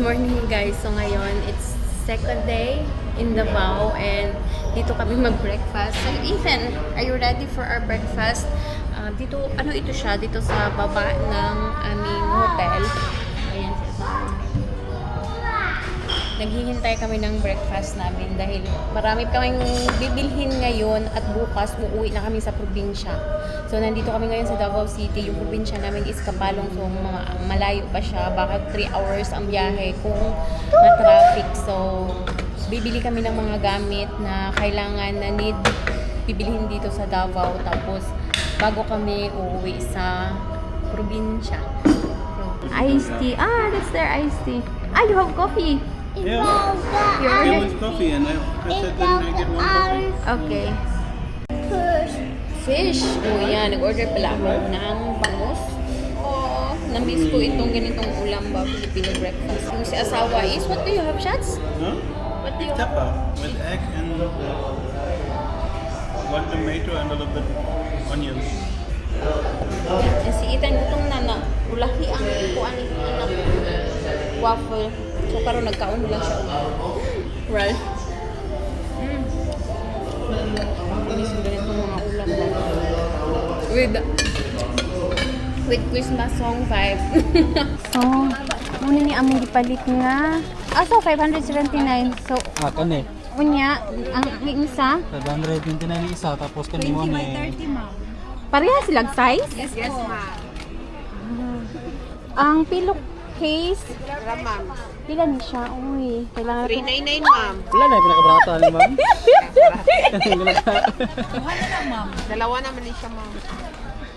Good morning guys. So ngayon, it's second day in Davao and dito kami mag-breakfast. So Ethan, are you ready for our breakfast? Ah, dito, ano ito siya? Dito sa baba ng aming hotel. Naghihintay kami ng breakfast namin dahil marami kaming bibilhin ngayon at bukas uuwi na kami sa probinsya. So nandito kami ngayon sa Davao City. Yung probinsya namin is Kapalong so malayo pa siya. Baka 3 hours ang biyahe kung na traffic. So bibili kami ng mga gamit na kailangan na need bibilhin dito sa Davao tapos bago kami uuwi sa probinsya. Iced tea. Ah, that's their iced tea. Ah, you have coffee. Yeah. Ordered wants coffee and I, I said then I get one coffee. Okay. Fish. O yan, nag-order pala ako ng bangus. Oh, namiss ko itong ganitong ulam ba, Filipino breakfast. Yung si asawa is, what do you have, Shats? Huh? What do you have? Tapa with egg and one tomato and a little bit onions. Yan, si Ethan, gutom na na. Ulahi ang kuan ni anak. Waffle. So, karon nagkaon lang siya. Right? Mm. With with Christmas song vibe. so, muna ni among gipalit nga. Ah, so 579. So, Ah, kani. unya, ang, ang isa, 529 ni isa, tapos kani mo ni... pareha silang size? Yes, yes, ma'am. Ang pillow case, ma'am. pila ni siya? Uy, kailangan 399, ma'am. Wala na yung pinakabarata ni ma'am. Dalawa naman din siya, ma'am.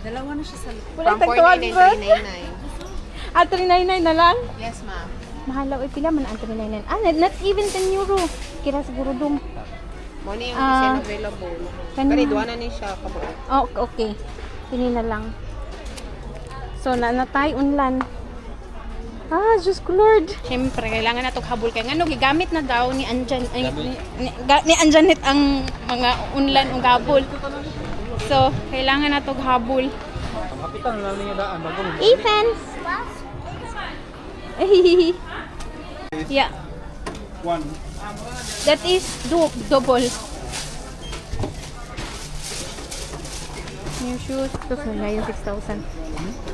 Wala From tag 499, 399. Ah, 399 na lang? Yes, ma'am. Mahalaw, eh, pila man ang 399. Ah, not, not even 10 euro. Kira siguro dum. Money yung Ah. uh, available. Kanina. Kani, duwa na ni siya kabuo. Oh, okay. Pili na lang. So, na natay unlan. Ah, Diyos ko Lord. Siyempre, kailangan na itong habol kaya nga, no, gigamit na daw ni Anjan, ay, ni, ni, ga- ni Anjanet ang mga unlan o habol. So, kailangan na itong habol. Kapitan lang niya daan bago mo. Ethan! yeah, One. that is do double. New shoes. Ito sa na yung 6,000.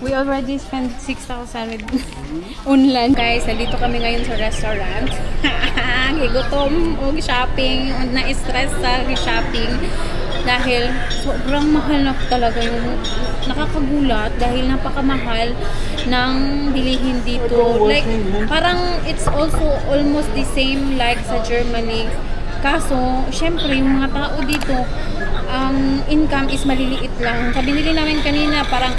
We already spent 6,000 with unlan. Guys, nandito kami ngayon sa restaurant. Gigutom o shopping. Na-stress sa shopping. Dahil sobrang mahal na talaga yung nakakagulat dahil napakamahal ng bilihin dito. Like, parang it's also almost the same like sa Germany. Kaso, syempre, yung mga tao dito, ang income is maliliit lang. Sa binili namin kanina, parang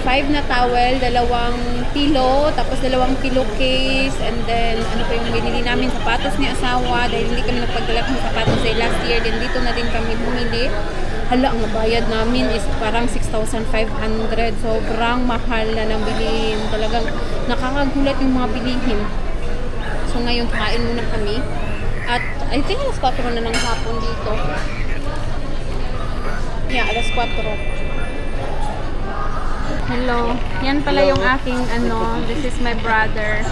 five na towel, dalawang pillow, tapos dalawang pillowcase, and then ano pa yung binili namin, sapatos ni asawa, dahil hindi kami nagpagdala ng sapatos dahil last year, din dito na din kami bumili. Hala, ang bayad namin is parang 6,500. Sobrang mahal na ng bilihin. Talagang nakakagulat yung mga bilihin. So ngayon, kain muna kami. At I think alas 4 na ng hapon dito. Yeah, alas 4. Hello. Yan pala yung aking ano, this is my brother.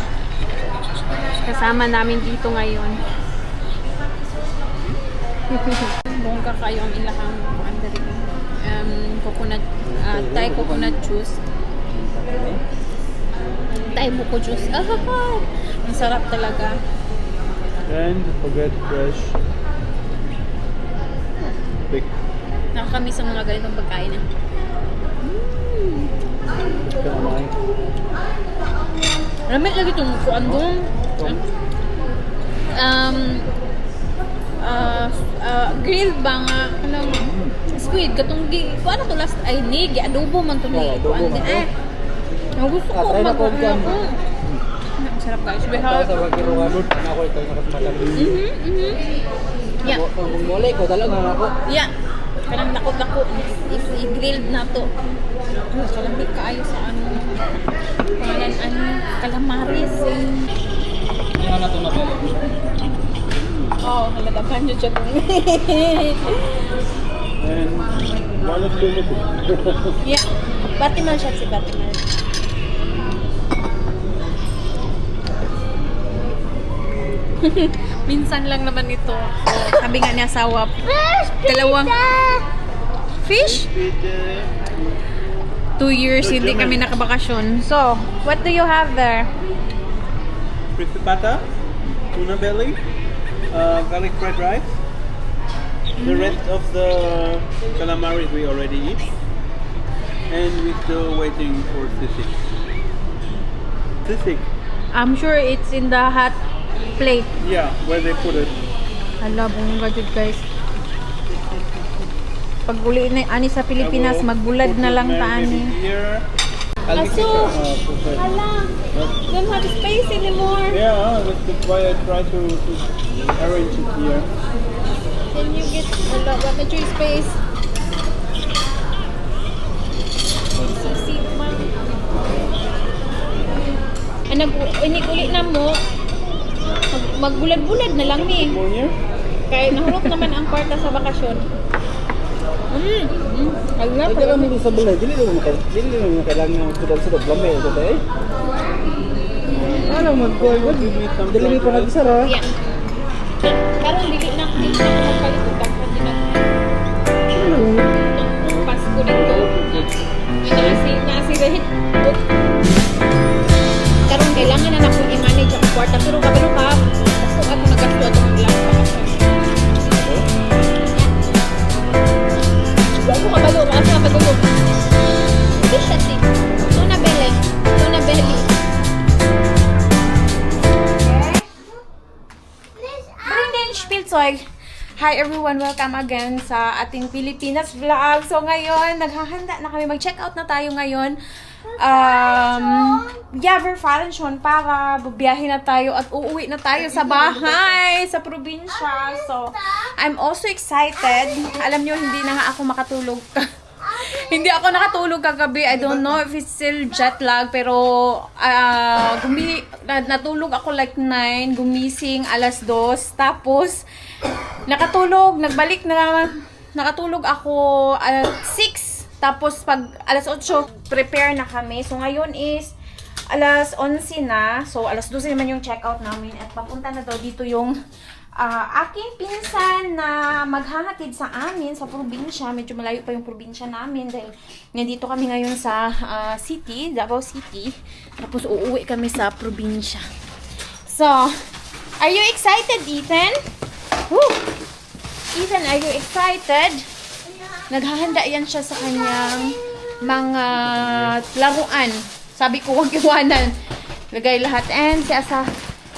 Kasama namin dito ngayon. Bongga kayo ang ilahang. Um, coconut, uh, Thai coconut juice. Thai buko juice. Ah, ang sarap talaga. And forget fresh. Big. Nakakamiss ang mga ganitong pagkain ah. Kamay. Ramit lagi itong kuan doon. Um, uh, uh, grilled ba nga? Anong squid? Katong gi... Kuan na to last... Ay, ni. Gi-adobo man to ni. Adobo Kuan din. Eh. Ang gusto ko Ah, na mag... ko dyan. Mm. Sarap guys. We have... sa wagiruan. Ako ito yung nakasmakan. Mhm, mhm. Yeah. Kung bumuli ko, talaga nga ako. Yeah. Kanang dako-dako. If i-grilled na to. Oh, kalambi kaayo sa ano. Pangalan ano. Calamaris. Eh. Hindi na ito na. Oo, oh, haladagan nyo siya kung And one of two Yeah. Batimal siya si Batimal. Minsan lang naman ito. So, sabi nga ni asawa, dalawang fish? Two years hindi kami nakabakasyon. So, what do you have there? Crispy pata, tuna belly, uh, garlic fried rice. The rest of the calamari we already eat. And we're still waiting for sisig. Sisig. I'm sure it's in the hot plate. Yeah, where they put it. Hala, bunga jud guys. Pag uli na ani sa Pilipinas, magbulad na lang ta ani. Aso. Hala, don't have space anymore. Yeah, that's why I try to, to arrange it here. Can you get what na your space? Sisig man. Anag uli na mo. Mag, magbulad-bulad na lang ni. Here? Kaya nahulog naman ang kwarta sa bakasyon. Mm. Mm. Hala, Ay, kailangan mo sa balay. Dili naman ka- dili naman kailangan ng sudal-sudal lamay ito tayo. Ano mag-goy ba? Dili mo pa nagsara. Yeah. Karon dili na dili na everyone, welcome again sa ating Pilipinas vlog. So ngayon, naghahanda na kami. Mag-check out na tayo ngayon. Um, yeah, we're schon para bubiyahin na tayo at uuwi na tayo sa bahay, sa probinsya. So, I'm also excited. Alam nyo, hindi na nga ako makatulog. hindi ako nakatulog kagabi. I don't know if it's still jet lag, pero ah gumi na- natulog ako like 9, gumising alas 2, tapos nakatulog, nagbalik na nakatulog ako at 6. Tapos pag alas 8, prepare na kami. So ngayon is alas 11 na. So alas 12 naman yung check-out namin at papunta na daw dito yung ah, aking pinsan na maghahatid sa amin sa probinsya. Medyo malayo pa yung probinsya namin dahil nandito kami ngayon sa ah, city, Davao City. Tapos uuwi kami sa probinsya. So, are you excited, Ethan? Woo! Ethan, are you excited? Naghahanda yan siya sa kanyang mga laruan. Sabi ko, huwag iwanan. Lagay lahat. And si, asa,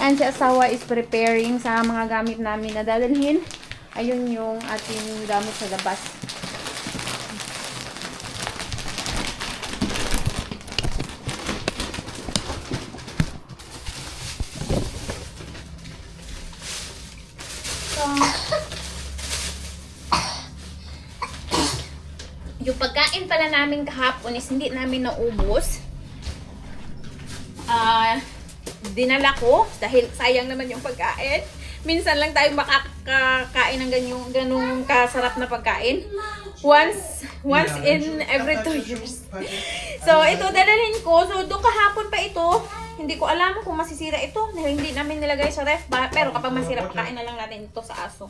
and si asawa is preparing sa mga gamit namin na dadalhin. Ayun yung ating gamit sa labas. So, yung pagkain pala namin kahapon is hindi namin naubos. Ah, dinala ko dahil sayang naman yung pagkain. Minsan lang tayo makakakain ng ganyong ganung kasarap na pagkain. Once once in every two years. So, ito dadalhin ko. So, doon kahapon pa ito. Hindi ko alam kung masisira ito dahil hindi namin nilagay sa ref. Pero kapag masira, pagkain na lang natin ito sa aso.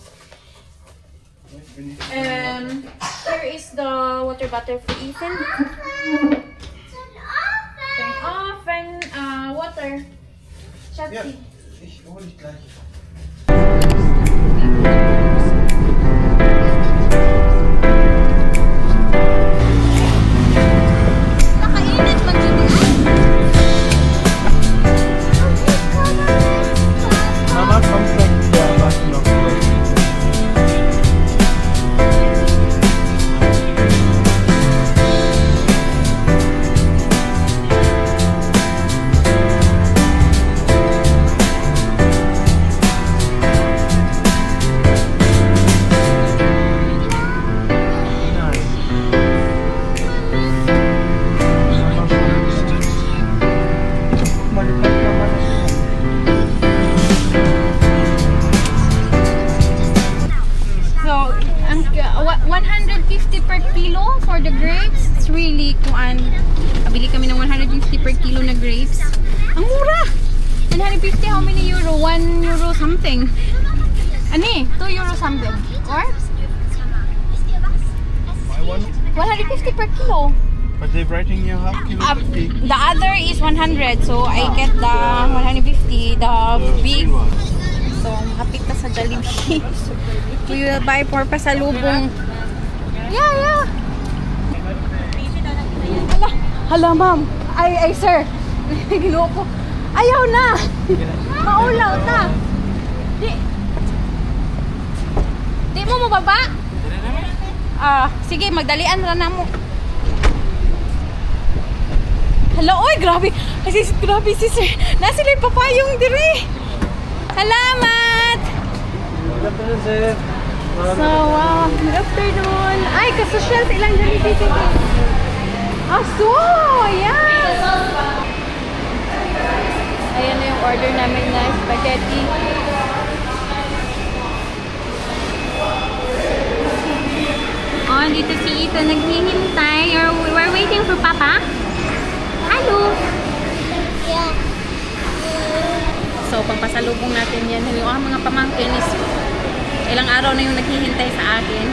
Um, here is the water bottle for Ethan. Turn off and uh, water. Chatsi. Ich hole dich gleich. Per kilo na grapes. Ang mura! 150 how many euro? 1 euro something. Ani? 2 euro something. Or? Buy one. 150 per kilo. But they're writing you half kilo Uh, 50. the other is 100, so I get the 150, the big. So, makapit na sa Jollibee. We will buy for pasalubong. Yeah, yeah. Hala, hala ma'am. Ay, ay sir. Ginoo ko. Ayaw na. Maulaw ta. Di. Di mo mababa? Ah, sige, magdalian ra na mo. Hala, oy, grabe. Ay, sis, grabe si sir. Nasila yung papayong dire. Salamat! Good afternoon, sir. So, wow. Good afternoon. Ay, kasosyal sa ilang Jollibee. Ah, so, yeah. Ayan na yung order namin na spaghetti. Oh, dito si Ethan naghihintay. Or we're waiting for Papa. Hello. So, pampasalubong natin yan. Yung ah, mga pamangkin is ilang araw na yung naghihintay sa akin.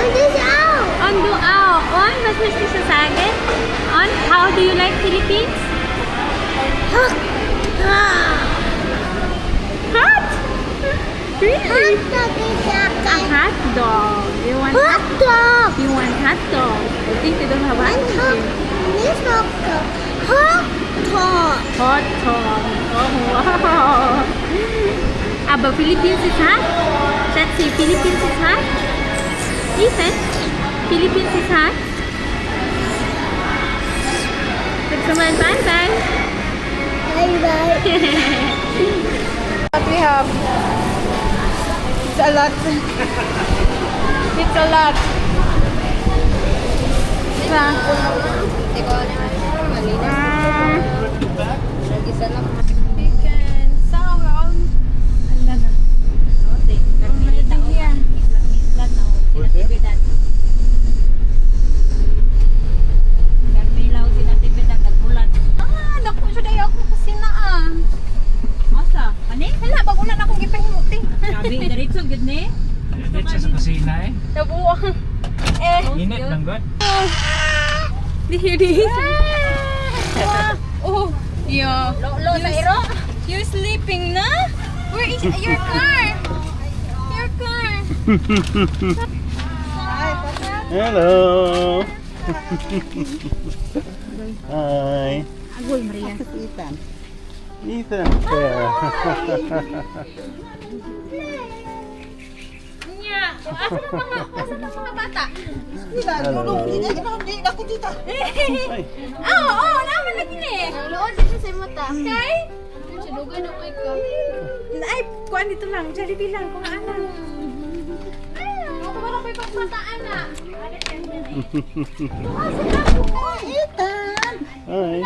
On Duao. On, mas mas sa sagit. On, how do you like Philippines? Hot. Hot? Really? A hot dog. You want hot dog? You want hot dog? I think they don't have hot dog here. Hot dog. Oh, wow. But Philippines is hot? Let's see, Philippines is hot? Ethan, Philippines is hot? Let's come on, bye bye. what we have? It's a lot. it's a lot. Diba? Ah. Chicken, Here it is. Wow. Oh, yeah. Lo sa iro. You're sleeping na? Where is your car? Your car. Hello. Hi. Agoy, Maria. Ethan. There. Nya, asa na mga, asa na mga bata? Hello. Ay. Oo, oo, naman lagi ni. Lood dito sa mata. Okay? Sinugan ako ikaw. Ay, kuan dito lang, Jollibee lang, kung ano. Ako ba na may pagmataan na? Hi.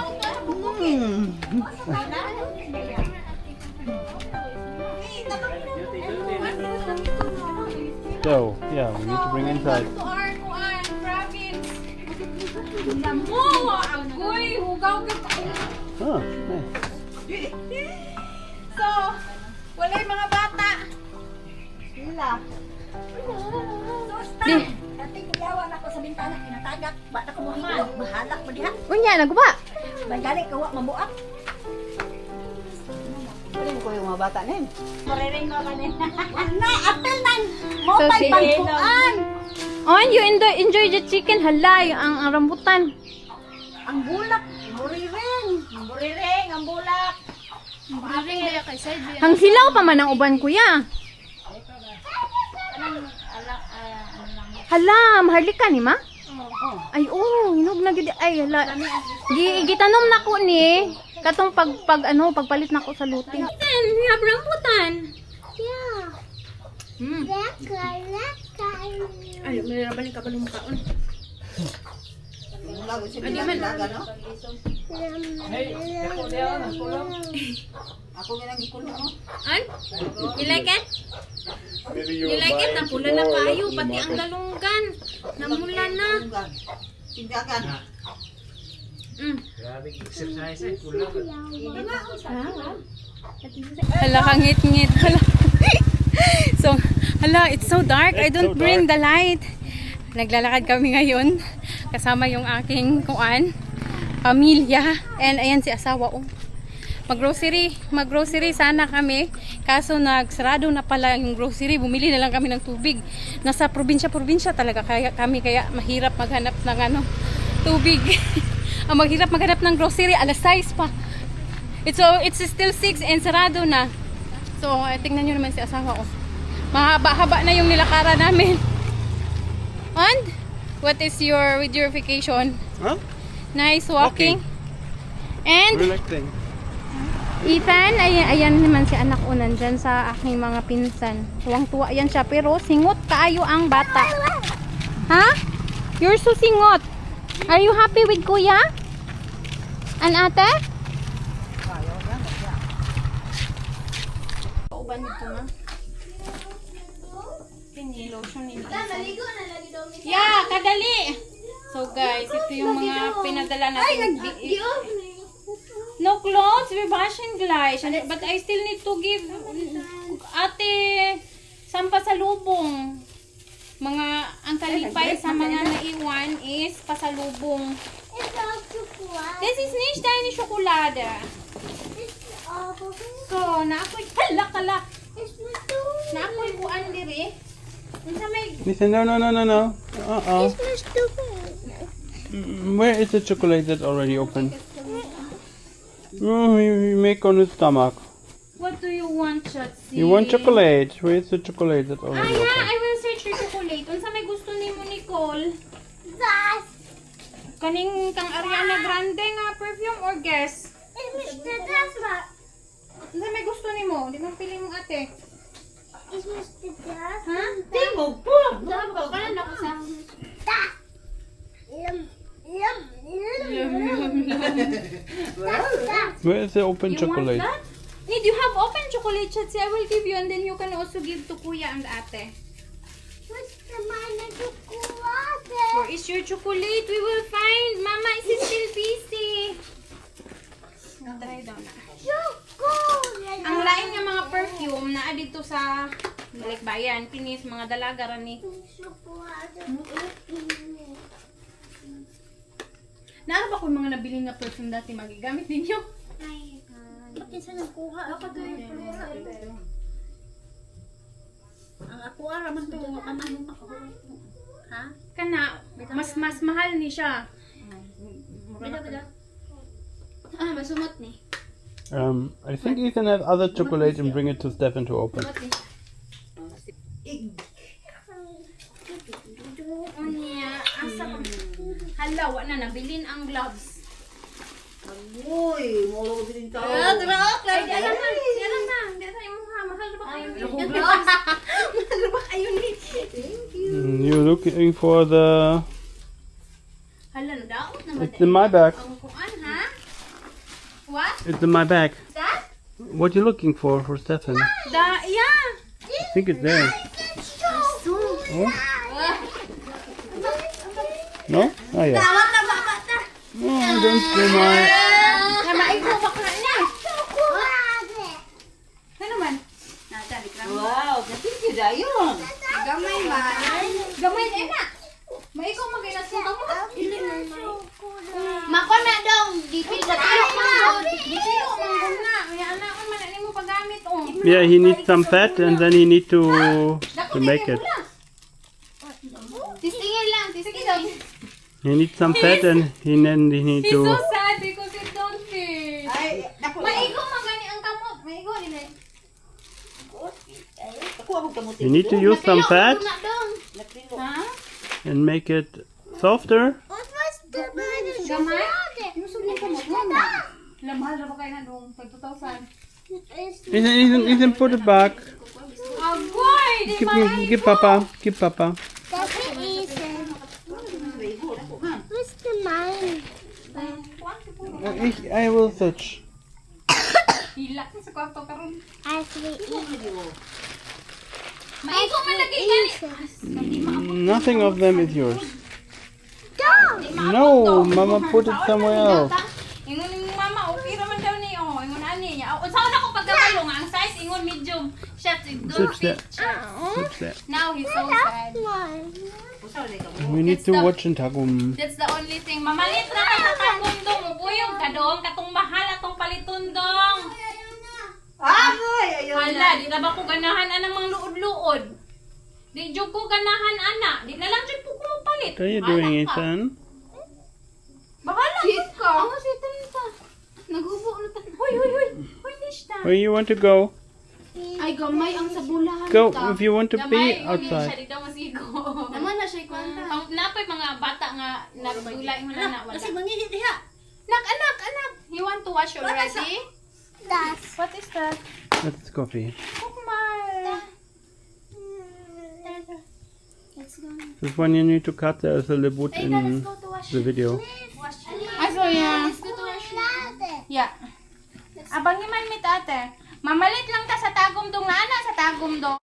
So, yeah, we need to bring inside. To our kuan, province. Mo, agoy, hugaw kita. Oh, nice. So, wala yung mga bata. Di. Dati kuyawan ako sa bintana kinatagak. Bata ko mo. Bahalak mo diha. Unya, nagba. Bagali kawa mabuak. Ko yung mga bata na yun. Mariring ko kanin. Na, apel nan. Mo So, pagpuan. Oh, you enjoy, enjoy the chicken. Hala, yung ang, ang rambutan. Ang bulak. Buriring. Buriring, ang bulak. Maring kaya kay side. Ang hilaw pa man ang uban, kuya. Hala, maharlika ni ma? Ay, oh, hinog na gid. Ay, hala. Gi, gitanom na ko ni. Katong pag, pag, ano, pagpalit na ko sa luti. Then, we have rambutan. Yeah. Hmm. Laka, laka. Ay, may nabalik ka ba ng makaon? Ano man? An? You like it? You like it? Napula na kayo. Pati ang galunggan. Namula na. Mm. Grabe exercise eh. Kulang. Hala, kangit-ngit. Hala. so, hala, it's so dark. I don't so bring the light. Naglalakad kami ngayon. Kasama yung aking kuan, pamilya. And ayan si asawa. Oh. Mag-grocery. Mag-grocery sana kami. Kaso nagsarado na pala yung grocery. Bumili na lang kami ng tubig. Nasa probinsya-probinsya talaga kaya kami. Kaya mahirap maghanap ng ano, tubig. Ang maghirap maghanap ng grocery. Alas 6 pa. It's so it's still 6 and sarado na. So, eh, tingnan niyo naman si asawa ko. Mahaba-haba na yung nilakaran namin. And what is your with your vacation? Huh? Nice walking. And Relaxing. Ethan, ayan, ayan naman si anak ko nandyan sa aking mga pinsan. Tuwang-tuwa yan siya pero singot kaayo ang bata. Ha? You're so singot. Are you happy with kuya? An ate? Uban dito na. Pinilo siya ni. Yeah, kadali! So guys, ito yung mga pinadala natin. Bi- No clothes, we're washing glass. But I still need to give ate sampa sa lubong. Mga ang kalipay sa mga naiwan is pasalubong. This is nicht deine Schokolade. So, naakoy kala kala. Naakoy kuan diri. Unsa may Listen, no, no, no, no, no. Uh-uh. Mm, Where is the chocolate that's already open? Oh, you, you make on the stomach. What do you want, Chatsi? You want chocolate? Where's the chocolate that's Ah, already yeah, open? I will chocolate. Unsa may gusto nimo, Nicole? Kaning kang Ariana Grande nga perfume or guess? Unsa may gusto nimo? Di mo pili mong ate. Ha? Kanan ako sa Where is the open You chocolate? want that? Need you have open chocolate, Chatsi? I will give you and then you can also give to Kuya and ate. Where is your chocolate? We will find. Mama is still busy. Try daw na. Ang lain nga mga perfume na dito sa Balikbayan, kinis mga dalaga ra ni. Naano ba kung mga nabili nga perfume dati magigamit ninyo? Ang ako araman to, anong ako. Ha? Kana mas mas mahal ni siya. Bila bila. Ah, masumot ni. Um, I think Ethan has other chocolate and bring it to Stefan to open. Unya, asa ko. Hala, wa na nabilin ang gloves. Uy, molo din tao. Ah, diba? Okay, di alam na. Di alam na. Di alam. Mahal ba kayo ni? Mahal ba kayo ni? Mm, You're looking for the. Hala, nadaot naman. It's in my bag. Ang kuan, ha? What? It's in my bag. That? What you looking for for Stefan? Da, yeah. I think it's there. Oh? No? Oh yeah. Tawag na ba bata? Oh, don't steal my. Na maigo bakla niya. Ano man? Nadali ka. Wow, kasi sila yun. Gamay man. Gamay na na. Maigo mag-inas mo mo. Mako na dong. Dipil sa talo mo. Dito mo na. Kaya anak ko man ani mo paggamit oh. Yeah, he needs some fat and then he need to to make it. Tistingin lang, tistingin. He needs some fat and he then he need He's so to. sad because it don't fit. Ay, ako. Maigo magani ang kamot. Maigo din eh. Ako ako kamuti. You need to use some fat Na dong. Ha? And make it softer. Gamay? Yung sugning kamot mo. Lamahal na ba kayo na doon? Pag 2,000. Ethan, Ethan, Ethan, put it back. Agoy! Di Give, ba? give Papa. Give Papa. Ich, I will search. Hilak na sa kwarto karon. Maigo man lagi gani. Nothing of them is yours. No, Mama put it somewhere else. Ingon ni mama, okay raman daw ni oh. Ingon ani niya. Oh, Unsa na ko pagkabalo ang size ingon medium. Siya Search that. Search that. Now he's so sad. We need to watch in Tagum. That's the only thing. Mamalit na ka sa tagundong. Ubuyog ka dong. Katong mahal atong palitundong. Agoy! Ayun Hala, di na ba ko ganahan anang mga luod-luod? Di jud ko ganahan ana. Di na lang jud po ko palit. What are you Bahala doing, ka. Ethan? Bahala jud ka. Ako si Tanta. Naghubo na ta. Hoy, hoy, hoy. Hoy, Nishta. Where you want to go? Ay, gamay ang sabulahan Go ta. if you want to Gamay, siya outside. dito masigo. Naman na siya kwanta. Ang napay mga bata nga nagdulay mo na na wala. Kasi mangihit diha. Nak, anak, anak. You want to wash already? What is that? That's coffee. Kumar. This one you need to cut. There's a little wood Ay, na, let's in go to wash. the video. Aso yan. Let's go to wash. Yeah. Abang man mit ate. Mamalit lang ta sa tagom dong na sa tagom dong.